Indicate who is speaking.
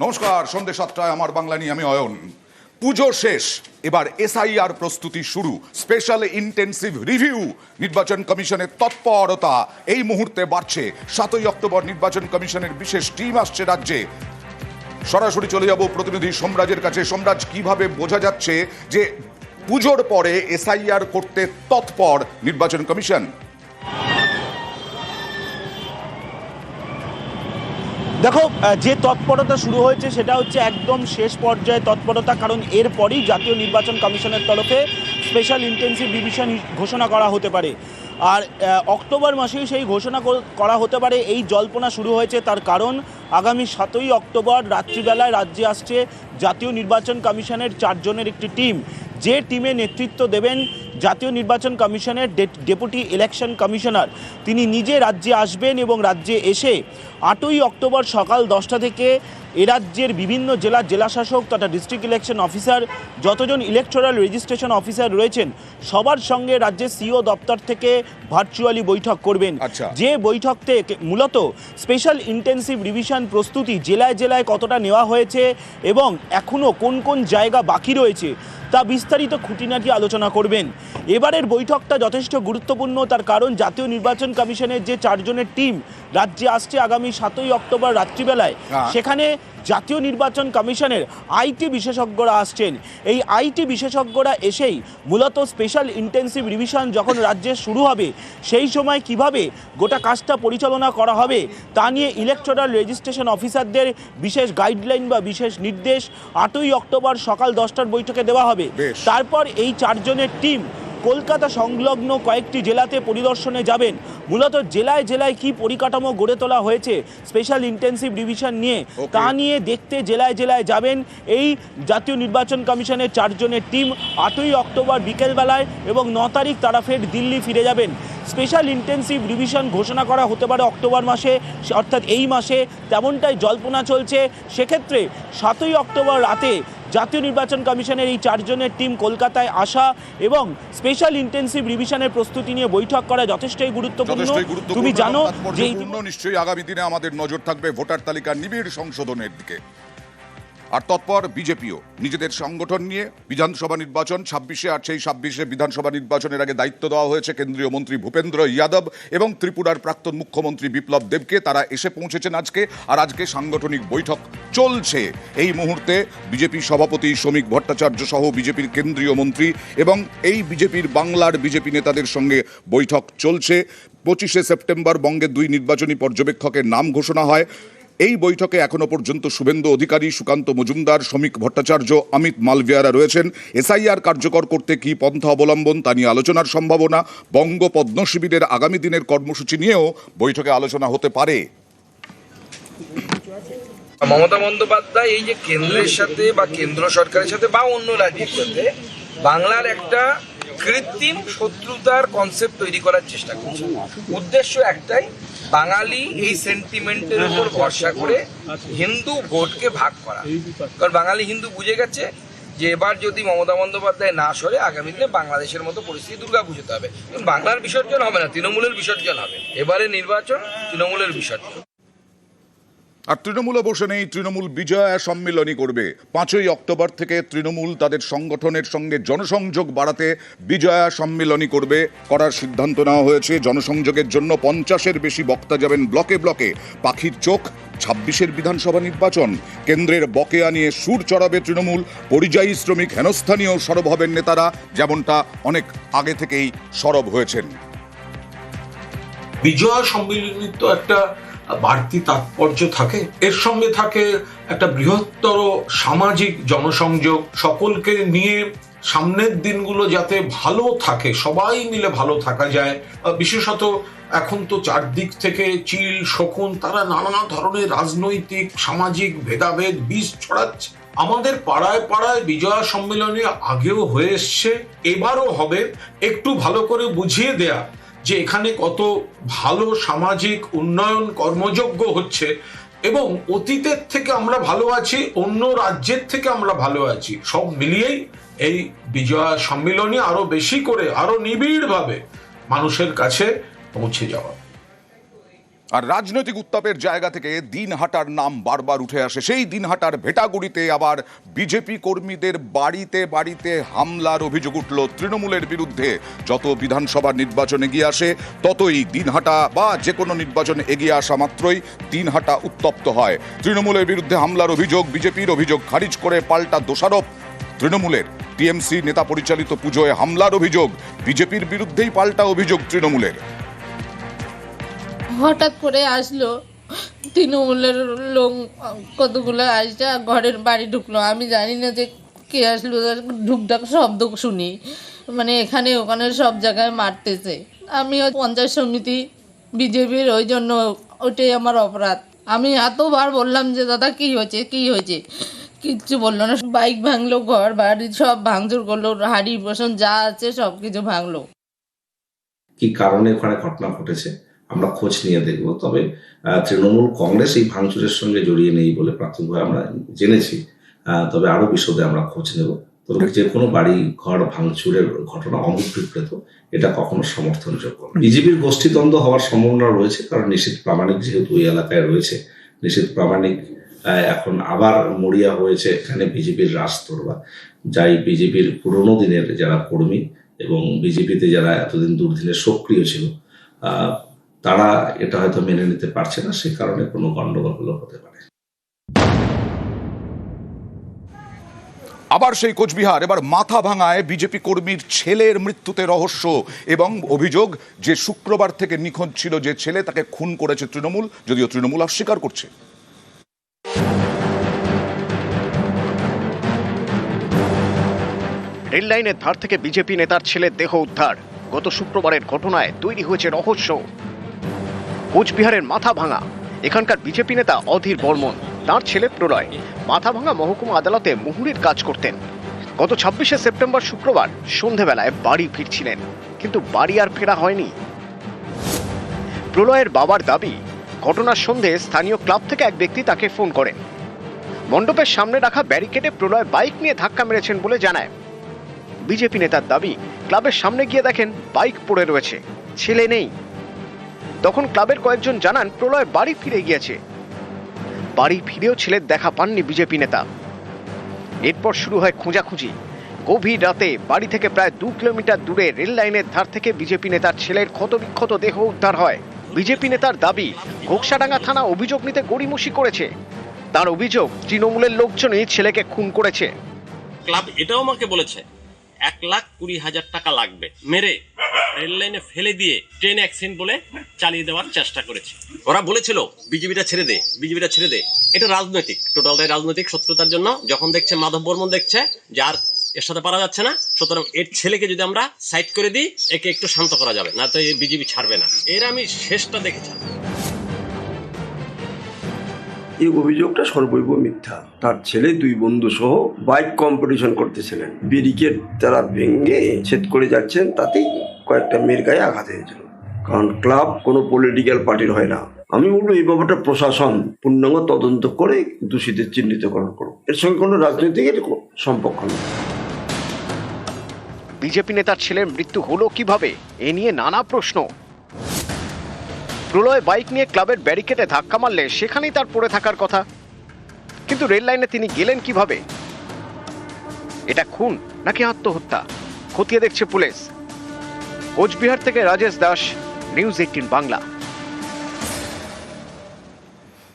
Speaker 1: নমস্কার সন্ধ্যে সাতটায় আমার বাংলা নিয়ে আমি অয়ন। পুজো শেষ, এবার এসআইআর প্রস্তুতি শুরু। স্পেশাল ইন্টেন্সিভ রিভিউ, নির্বাচন কমিশনের তৎপরতা, এই মুহূর্তে বাড়ছে। সাতই অক্টোবর নির্বাচন কমিশনের বিশেষ টিম আসছে রাজ্যে। সরাসরি চলে যাব প্রতিনিধি সোমরাজের কাছে। সোমরাজ, কীভাবে বোঝা যাচ্ছে যে পুজোর পরে এসআইআর করতে তৎপর নির্বাচন কমিশন?
Speaker 2: দেখো যে তৎপরতা শুরু হয়েছে সেটা হচ্ছে একদম শেষ পর্যায়ে তৎপরতা, কারণ এরপরই জাতীয় নির্বাচন কমিশনের তরফে স্পেশাল ইন্টেন্সিভ ডিভিশন ঘোষণা করা হতে পারে। আর অক্টোবর মাসেই সেই ঘোষণা করা হতে পারে। এই জল্পনা শুরু হয়েছে তার কারণ আগামী সাতই অক্টোবর রাত্রিবেলায় রাজ্যে আসছে জাতীয় নির্বাচন কমিশনের চারজনের একটি টিম। যে টিমে নেতৃত্ব দেবেন জাতীয় নির্বাচন কমিশনের ডেপুটি ইলেকশন কমিশনার তিনি নিজে রাজ্যে আসবেন এবং রাজ্যে এসে আটই অক্টোবর সকাল দশটা থেকে এ রাজ্যের বিভিন্ন জেলার জেলাশাসক তথা ডিস্ট্রিক্ট ইলেকশন অফিসার যতজন ইলেকটোরাল রেজিস্ট্রেশন অফিসার রয়েছেন সবার সঙ্গে রাজ্যের সিও দপ্তর থেকে ভার্চুয়ালি বৈঠক করবেন
Speaker 1: আচ্ছা।
Speaker 2: যে বৈঠক থেকে মূলত স্পেশাল ইন্টেন্সিভ রিভিশন প্রস্তুতি জেলায় জেলায় কতটা নেওয়া হয়েছে এবং এখনও কোন কোন জায়গা বাকি রয়েছে তা বিস্তারিত খুঁটিনাটি আলোচনা করবেন এবারের বৈঠকটা যথেষ্ট গুরুত্বপূর্ণ তার কারণ জাতীয় নির্বাচন কমিশনের যে চারজনের টিম রাজ্যে আসছে আগামী সাতই অক্টোবর রাত্রিবেলায়
Speaker 1: হ্যাঁ।
Speaker 2: সেখানে জাতীয় নির্বাচন কমিশনের আইটি বিশেষজ্ঞরা আসছেন। এই আইটি বিশেষজ্ঞরা এসেই মূলত স্পেশাল ইন্টেন্সিভ রিভিশন যখন রাজ্যে শুরু হবে সেই সময় কীভাবে গোটা কাজটা পরিচালনা করা হবে তা নিয়ে ইলেকট্রাল রেজিস্ট্রেশন অফিসারদের বিশেষ গাইডলাইন বা বিশেষ নির্দেশ আটই অক্টোবর সকাল দশটার বৈঠকে দেওয়া হবে। তারপর এই চারজনের টিম কলকাতা সংলগ্ন কয়েকটি জেলাতে পরিদর্শনে যাবেন। মূলত জেলায় জেলায় কি পরিকাঠামো গড়ে তোলা হয়েছে স্পেশাল ইন্টেন্সিভ ডিভিশন নিয়ে। তা নিয়ে দেখতে জেলায় জেলায় যাবেন এই জাতীয় নির্বাচন কমিশনের চারজনের টিম আটই অক্টোবর বিকেলবেলায় এবং ন তারিখ তারা ফের দিল্লি ফিরে যাবেন। স্পেশাল ইন্টেন্সিভ ডিভিশন ঘোষণা করা হতে পারে অক্টোবর মাসে অর্থাৎ এই মাসে। তেমনটাই জল্পনা চলছে। সেক্ষেত্রে সাতই অক্টোবর রাতে জাতীয় নির্বাচন কমিশনের এই চারজনের টিম কলকাতায় আসা এবং স্পেশাল ইন্টেন্সিভ রিভিশনের প্রস্তুতি নিয়ে বৈঠক করা যথেষ্টই গুরুত্বপূর্ণ। তুমি জানো যে
Speaker 1: নিশ্চয়ই আগামী দিনে আমাদের নজর থাকবে ভোটার তালিকা নিবিড় সংশোধনের দিকে। আর তৎপর বিজেপিও। নিজেদের সংগঠন নিয়ে বিধানসভা নির্বাচন ছাব্বিশে আর সেই ছাব্বিশে বিধানসভা নির্বাচনের আগে দায়িত্ব দেওয়া হয়েছে কেন্দ্রীয় মন্ত্রী ভূপেন্দ্র ইয়াদব এবং ত্রিপুরার প্রাক্তন মুখ্যমন্ত্রী বিপ্লব দেবকে। তারা এসে পৌঁছেছেন আজকে আর আজকে সাংগঠনিক বৈঠক চলছে। এই মুহূর্তে বিজেপি সভাপতি শ্রমিক ভট্টাচার্য সহ বিজেপির কেন্দ্রীয় মন্ত্রী এবং এই বিজেপির বাংলার বিজেপি নেতাদের সঙ্গে বৈঠক চলছে। পঁচিশে সেপ্টেম্বর বঙ্গের দুই নির্বাচনী পর্যবেক্ষকের নাম ঘোষণা হয়। এই বৈঠকে এখনও পর্যন্ত শুভেন্দু অধিকারী, সুকান্ত মজুমদার, শ্রমিক ভট্টাচার্য, অমিত মালভিয়ারা রয়েছেন। এসআইআর কার্যকর করতে কি পন্থা অবলম্বন তা নিয়ে আলোচনার সম্ভাবনা বঙ্গ পদ্ম শিবিরের আগামী দিনের কর্মসূচি নিয়েও বৈঠকে আলোচনা হতে পারে।
Speaker 3: মমতা বন্দ্যোপাধ্যায় এই যে কেন্দ্রের সাথে বা কেন্দ্র সরকারের সাথে বা অন্য রাজ্যের সাথে বাংলার একটা কৃত্রিম শত্রুতার কনসেপ্ট তৈরি করার চেষ্টা করছে। উদ্দেশ্য একটাই, বাঙালি এই সেন্টিমেন্টের উপর ভরসা করে হিন্দু ভোটকে ভাগ করা। কারণ বাঙালি হিন্দু বুঝে গেছে যে এবার যদি মমতা বন্দ্যোপাধ্যায় না সরে, আগামী দিনে বাংলাদেশের মতো পরিস্থিতি দুর্গা পুজোতে হবে। বাংলার বিসর্জন হবে না, তৃণমূলের বিসর্জন হবে। এবারে নির্বাচন তৃণমূলের বিসর্জন।
Speaker 1: আর তৃণমূলও বসে নেই, তৃণমূল বিজয়া সম্মিলনী করবে। পাঁচই অক্টোবর থেকে তৃণমূল তাদের সংগঠনের সঙ্গে জনসংযোগ বাড়াতে বিজয়া সম্মিলনী করবে করার সিদ্ধান্ত নেওয়া হয়েছে। জনসংযোগের জন্য পঞ্চাশের বেশি বক্তা যাবেন ব্লকে ব্লকে। পাখির চোখ, ছাব্বিশের বিধানসভা নির্বাচন। কেন্দ্রের বকেয়া নিয়ে সুর চড়াবে তৃণমূল। পরিযায়ী শ্রমিক, হেনস্থানীয় সরব হবেন নেতারা যেমনটা অনেক আগে থেকেই সরব হয়েছেন।
Speaker 4: বিজয়া সম্মিলনীর তো একটা বাড়তি তাৎপর্য থাকে। এর সঙ্গে থাকে একটা বৃহত্তর সামাজিক জনসংযোগ। সকলকে নিয়ে সামনের দিনগুলো যাতে ভালো থাকে, সবাই মিলে ভালো থাকা যায়। বিশেষত এখন তো চারদিক থেকে চিল, শকুন, তারা নানা ধরনের রাজনৈতিক, সামাজিক ভেদাভেদ বীজ ছড়াচ্ছে। আমাদের পাড়ায় পাড়ায় বিজয়া সম্মেলনে আগেও হয়ে এসছে, এবারও হবে। একটু ভালো করে বুঝিয়ে দেয়া। যে এখানে কত ভালো সামাজিক উন্নয়ন কর্মযোগ্য হচ্ছে এবং অতীতের থেকে আমরা ভালো আছি, অন্য রাজ্যের থেকে আমরা ভালো আছি। সব মিলিয়েই এই বিজয়া সম্মিলনী আরও বেশি করে, আরও নিবিড়ভাবে মানুষের কাছে পৌঁছে যাওয়া।
Speaker 1: আর রাজনৈতিক উত্তাপের জায়গা থেকে দিনহাটার নাম বারবার উঠে আসে। সেই দিনহাটার ভেটাগুড়িতে আবার বিজেপি কর্মীদের বাড়িতে বাড়িতে হামলার অভিযোগ উঠল। তৃণমূলের বিরুদ্ধে যত বিধানসভা নির্বাচন এগিয়ে আসে, ততই দিনহাটা বা যে কোনো নির্বাচন এগিয়ে আসা মাত্রই দিনহাটা উত্তপ্ত হয়। তৃণমূলের বিরুদ্ধে হামলার অভিযোগ, বিজেপির অভিযোগ খারিজ করে পাল্টা দোষারোপ। তৃণমূলের টিএমসি নেতা পরিচালিত পুজোয় হামলার অভিযোগ, বিজেপির বিরুদ্ধেই পাল্টা অভিযোগ তৃণমূলের।
Speaker 5: হঠাৎ করে আসলো। তৃণমূলের লোক কতগুলো আসছে ঘরের বাড়ি ঢুকলো। আমি জানি না যে কে আসলো ঢুকঢাক শব্দ শুনি। মানে এখানে ওখানে সব জায়গায় মারতেছে। আমি ওই পঞ্চায়েত সমিতি, বিজেপির, ওই জন্য ওইটাই আমার অপরাধ। আমি এতবার বললাম যে, দাদা, কি হয়েছে? কি হয়েছে? কিচ্ছু বলল না। বাইক ভাঙলো, ঘর, বাড়ি সব ভাঙচুর করল, হাড়ি বসন যা আছে সব কিছু ভাঙলো।
Speaker 6: কি কারণে ওখানে ঘটনা ঘটেছে? আমরা খোঁজ নিয়ে দেখব। তবে তৃণমূল কংগ্রেস এই ভাঙচুরের সঙ্গে জড়িয়ে নেই বলে প্রাথমিকভাবে আমরা জেনেছি। তবে আরও বিশদে আমরা খোঁজ নেব। তবে যে কোনো বাড়ি, ঘর ভাঙচুরের ঘটনা অমুকৃত এটা কখনো সমর্থনযোগ্য নয়। বিজেপির গোষ্ঠীদ্বন্দ্ব হওয়ার সম্ভাবনা রয়েছে, কারণ নিশ্চিত প্রামাণিক যেহেতু ওই এলাকায় রয়েছে নিশ্চিত প্রামাণিক এখন আবার মরিয়া হয়েছে এখানে বিজেপির রাজতরবা যাই বিজেপির পুরনো দিনের যারা কর্মী এবং বিজেপিতে যারা এতদিন দুর্দিনে সক্রিয় ছিল তারা এটা হয়তো মেনে নিতে পারছে না সে কারণে কোনো গন্ডগোল হলেও হতে পারে।
Speaker 1: আবার সেই কোচবিহার এবার মাথা ভাঙায় বিজেপি কর্মীর ছেলের মৃত্যুতে রহস্য এবং অভিযোগ যে শুক্রবার থেকে নিখোঁজ ছিল যে ছেলে তাকে খুন করেছে তৃণমূল যদিও তৃণমূল অস্বীকার করছে।
Speaker 7: রেল লাইনের ধার থেকে বিজেপি নেতার ছেলের দেহ উদ্ধার। গত শুক্রবারের ঘটনায় তৈরি হয়েছে রহস্য। কোচবিহারের মাথা ভাঙা। এখানকার বিজেপি নেতা অধীর বর্মন তার ছেলে প্রলয়। মাথা ভাঙা মহকুমা আদালতে মুহুরির কাজ করতেন। গত ছাব্বিশে সেপ্টেম্বর শুক্রবার সন্ধেবেলায় বাড়ি ফিরছিলেন, কিন্তু বাড়ি আর ফেরা হয়নি। প্রলয়ের বাবার দাবি, ঘটনার সন্ধে স্থানীয় ক্লাব থেকে এক ব্যক্তি তাকে ফোন করেন। মণ্ডপের সামনে রাখা ব্যারিকেডে প্রলয় বাইক নিয়ে ধাক্কা মেরেছেন বলে জানায়। বিজেপি নেতার দাবি, ক্লাবের সামনে গিয়ে দেখেন বাইক পড়ে রয়েছে, ছেলে নেই। তখন ক্লাবের কয়েকজন জানান প্রলয় বাড়ি ফিরে গিয়েছে। বাড়ি ফিরেও ছেলের দেখা পাননি বিজেপি নেতা। এরপর শুরু হয় খোঁজাখুঁজি। গভীর রাতে বাড়ি থেকে প্রায় দু কিলোমিটার দূরে রেল লাইনের ধার থেকে বিজেপি নেতার ছেলের ক্ষতবিক্ষত দেহ উদ্ধার হয়। বিজেপি নেতার দাবি, ঘোকসাডাঙ্গা থানা অভিযোগ নিতে গড়িমসি করেছে। তার অভিযোগ, তৃণমূলের লোকজনই ছেলেকে খুন করেছে।
Speaker 8: ক্লাব এটাও আমাকে বলেছে, এক লাখ কুড়ি হাজার টাকা লাগবে। মেরে রেল লাইনে ফেলে দিয়ে ট্রেন অ্যাক্সিডেন্ট বলে চালিয়ে দেওয়ার চেষ্টা করেছে। ওরা বলেছিল, বিজেপিটা ছেড়ে দে, বিজেপিটা ছেড়ে দে। এটা রাজনৈতিক, টোটালটাই রাজনৈতিক শত্রুতার জন্য। যখন দেখছে, মাধব বর্মন দেখছে যে আর এর সাথে পারা যাচ্ছে না, সুতরাং এর ছেলেকে যদি আমরা সাইড করে দিই, একে একটু শান্ত করা যাবে, না তো এই বিজেপি ছাড়বে না। এর আমি শেষটা দেখেছি।
Speaker 9: এই অভিযোগটা সর্বৈব মিথ্যা। তার ছেলে, দুই বন্ধু সহ বাইক কম্পিটিশন করতেছিলেন। ব্যারিকেড তারা ভেঙে ছেদ করে যাচ্ছেন, তাতেই কয়েকটা মেয়ের গায়ে আঘাত হয়েছিল। কারণ ক্লাব কোনো পলিটিক্যাল পার্টির হয় না। আমি বলব এই ব্যাপারটা প্রশাসন পূর্ণাঙ্গ তদন্ত করে দোষীদের চিহ্নিতকরণ করুক। এর সঙ্গে কোনো রাজনৈতিকের সম্পর্ক নেই।
Speaker 7: বিজেপি নেতার ছেলের মৃত্যু হলো কীভাবে? এ নিয়ে নানা প্রশ্ন। প্রলয় বাইক নিয়ে ক্লাবের ব্যারিকেডে ধাক্কা মারলে সেখানেই তার পড়ে থাকার কথা। কিন্তু রেল লাইনে তিনি গেলেন কীভাবে? এটা খুন নাকি আত্মহত্যা? খতিয়ে দেখছে পুলিশ। কোচবিহার থেকে রাজেশ দাস নিউজ এইটিন বাংলা